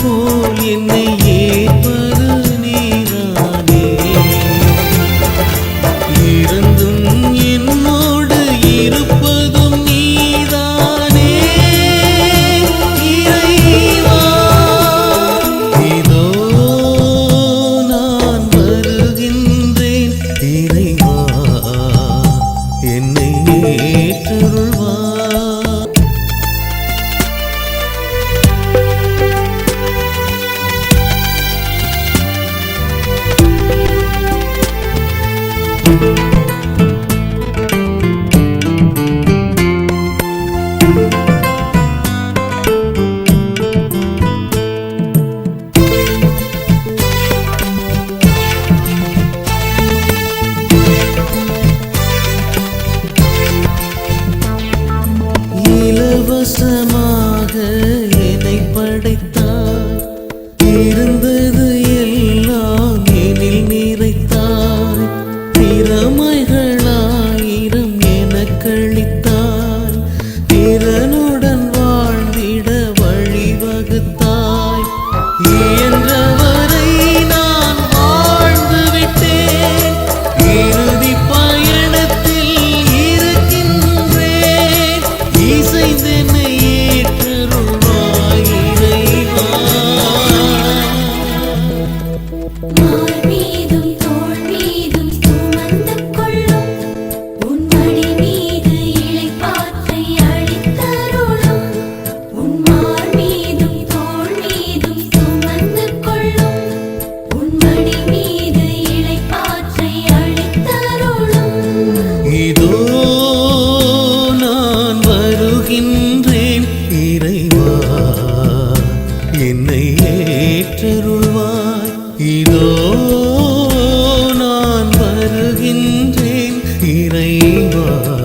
போல் என்னை வருகின்றேன் இறைவா.